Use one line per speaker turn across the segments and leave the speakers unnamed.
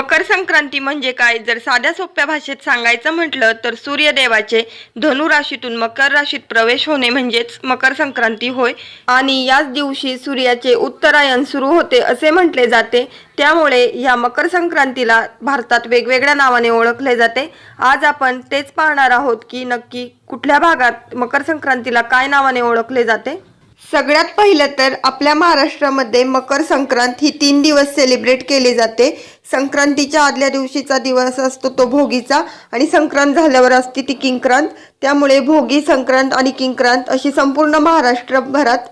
मकर संक्रांती म्हणजे काय? जर साध्या सोप्या भाषेत सांगायचं म्हटलं तर सूर्यदेवाचे धनु राशीतून मकर राशीत प्रवेश होणे म्हणजेच मकर संक्रांती होय. आणि याच दिवशी सूर्याचे उत्तरायण सुरू होते असे म्हटले जाते. त्यामुळे या मकर संक्रांतीला भारतात वेगवेगळ्या नावाने ओळखले जाते. आज आपण तेच पाहणार आहोत की नक्की कुठल्या भागात मकर संक्रांतीला काय नावाने ओळखले जाते? सगळ्यात पहिलं तर आपल्या महाराष्ट्रामध्ये मकर संक्रांत ही तीन दिवस सेलिब्रेट केली जाते. संक्रांतीच्या आदल्या दिवशीचा दिवस असतो तो भोगीचा आणि संक्रांत झाल्यावर असते ती किंक्रांत. त्यामुळे भोगी संक्रांत आणि किंक्रांत अशी संपूर्ण महाराष्ट्रभरात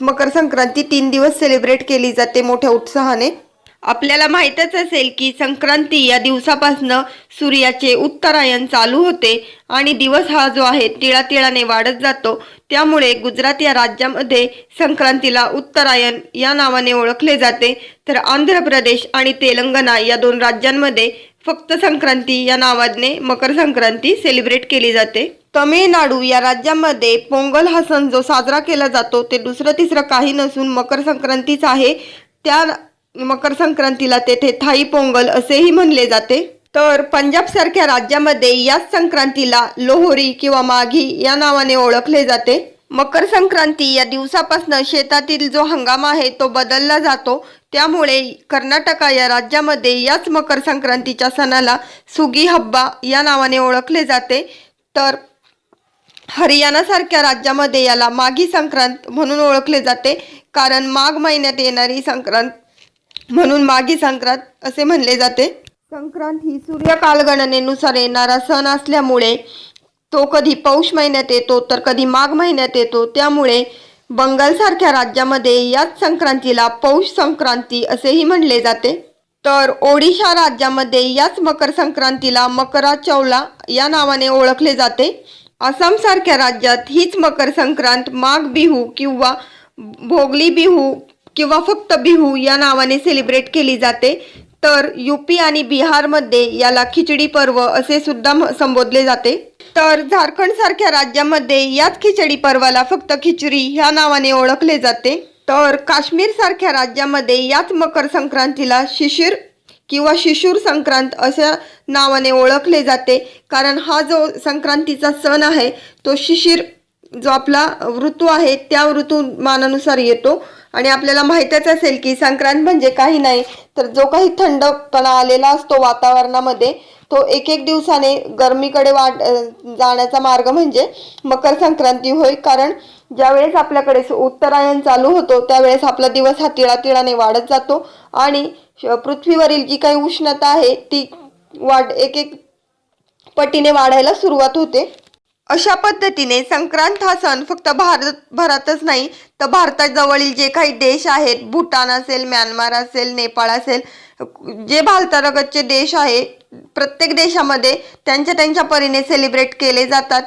मकर संक्रांती तीन दिवस सेलिब्रेट केली जाते मोठ्या उत्साहाने. आपल्याला माहीतच असेल की संक्रांती या दिवसापासनं सूर्याचे उत्तरायण चालू होते आणि दिवस हा जो आहे तिळा तिळाने वाढत जातो. त्यामुळे गुजरात या राज्यामध्ये संक्रांतीला उत्तरायण या नावाने ओळखले जाते. तर आंध्र प्रदेश आणि तेलंगणा या दोन राज्यांमध्ये फक्त संक्रांती या नावाने मकर संक्रांती सेलिब्रेट केली जाते. तमिळनाडू या राज्यामध्ये पोंगल हा सण जो साजरा केला जातो ते दुसरं तिसरं काही नसून मकर संक्रांतीच आहे. त्या मकर संक्रांतीला तेथे थाई पोंगल असेही म्हणले जाते. तर पंजाब सारख्या राज्यामध्ये याच संक्रांतीला लोहोरी किंवा माघी या नावाने ओळखले जाते. मकर संक्रांती या दिवसापासून शेतातील जो हंगाम आहे तो बदलला जातो. त्यामुळे कर्नाटका या राज्यामध्ये याच मकर संक्रांतीच्या सणाला सुगी हब्बा या नावाने ओळखले जाते. तर हरियाणासारख्या राज्यामध्ये याला माघी संक्रांत म्हणून ओळखले जाते. कारण माघ महिन्यात येणारी संक्रांत म्हणून माघी संक्रांत असे म्हणले जाते. संक्रांत ही सूर्य कालगणनेनुसार येणारा सण असल्यामुळे तो कधी पौष महिन्यात येतो तर कधी माघ महिन्यात येतो. त्यामुळे बंगालसारख्या राज्यामध्ये याच संक्रांतीला पौष संक्रांती असेही म्हणले जाते. तर ओडिशा राज्यामध्ये याच मकर संक्रांतीला मकरा चौला या नावाने ओळखले जाते. आसामसारख्या राज्यात हीच मकर संक्रांत माघ बिहू किंवा भोगली बिहू किंवा फक्त बिहू या नावाने सेलिब्रेट केली जाते तर यूपी आणि बिहारमध्ये याला खिचडी पर्व असे सुद्धा म- संबोधले जाते. तर झारखंड सारख्या राज्यामध्ये याच खिचडी पर्वाला फक्त खिचडी ह्या नावाने ओळखले जाते. तर काश्मीर सारख्या राज्यामध्ये याच मकर संक्रांतीला शिशिर किंवा शिशूर संक्रांत अशा नावाने ओळखले जाते. कारण हा जो संक्रांतीचा सण आहे तो शिशिर जो आपला ऋतू आहे त्या ऋतुमानानुसार येतो. आणि आपल्याला माहितच असेल की संक्रांत म्हणजे काही नाही. तर जो काही थंडपणा आलेला असतो वातावरणामध्ये तो एक एक दिवसाने गरमीकडे वाढ जाण्याचा मार्ग म्हणजे मकर संक्रांती होय. कारण ज्यावेळेस आपल्याकडे उत्तरायण चालू होतो त्यावेळेस आपला दिवस हा तिळातिळाने वाढत जातो. आणि श- पृथ्वीवरील जी काही उष्णता आहे ती वाढ एक एक पटीने वाढायला सुरुवात होते. अशा पद्धतीने संक्रांत हा सण फक्त भारतभरातच नाही तर भारताजवळील जे काही देश आहेत भूटान असेल म्यानमार असेल नेपाळ असेल जे भारतालगतचे देश आहे प्रत्येक देशामध्ये त्यांच्या त्यांच्या परीने सेलिब्रेट केले जातात.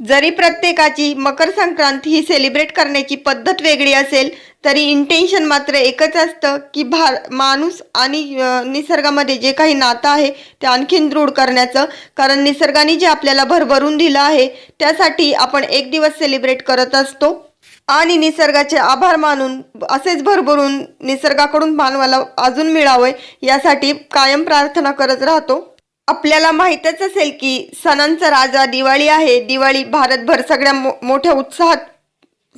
जरी प्रत्येकाची मकर संक्रांत ही सेलिब्रेट करण्याची पद्धत वेगळी असेल तरी इंटेन्शन मात्र एकच असतं की भार माणूस आणि निसर्गामध्ये जे काही नातं आहे ते आणखीन दृढ करण्याचं. कारण निसर्गाने जे आपल्याला भरभरून दिलं आहे त्यासाठी आपण एक दिवस सेलिब्रेट करत असतो. आणि निसर्गाचे आभार मानून असेच भरभरून निसर्गाकडून मानवाला अजून मिळावे यासाठी कायम प्रार्थना करत राहतो. आपल्याला माहीतच असेल की सणांचा राजा दिवाळी आहे. दिवाळी भारतभर सगळ्या मो मोठ्या उत्साहात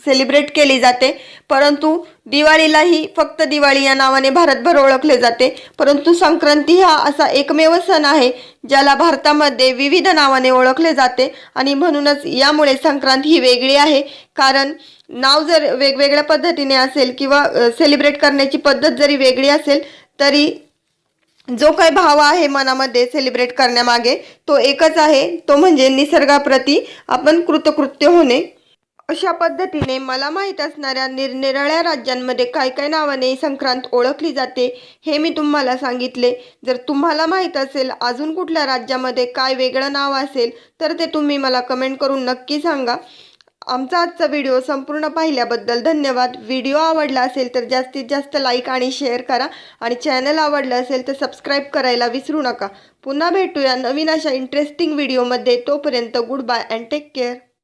सेलिब्रेट केली जाते. परंतु दिवाळीलाही फक्त दिवाळी या नावाने भारतभर ओळखले जाते. परंतु संक्रांती हा असा एकमेव सण आहे ज्याला भारतामध्ये विविध नावाने ओळखले जाते आणि म्हणूनच यामुळे संक्रांत ही वेगळी आहे. कारण नाव जर वेगवेगळ्या पद्धतीने असेल किंवा सेलिब्रेट करण्याची पद्धत जरी वेगळी असेल तरी जो काही भाव आहे मनामध्ये सेलिब्रेट करण्यामागे तो एकच आहे. तो म्हणजे निसर्गाप्रती आपण कृतकृत्य होणे. अशा पद्धतीने मला माहीत असणाऱ्या निरनिराळ्या राज्यांमध्ये काय काय नावाने संक्रांत ओळखली जाते हे मी तुम्हाला सांगितले. जर तुम्हाला माहीत असेल अजून कुठल्या राज्यामध्ये काय वेगळं नाव असेल तर ते तुम्ही मला कमेंट करून नक्की सांगा. आमचा आजचा व्हिडिओ संपूर्ण पाहिल्याबद्दल धन्यवाद. व्हिडिओ आवडला असेल तर जास्तीत जास्त लाईक आणि शेअर करा आणि चॅनल आवडलं असेल तर सबस्क्राईब करायला विसरू नका. पुन्हा भेटूया नवीन अशा इंटरेस्टिंग व्हिडिओमध्ये तोपर्यंत good bye and take care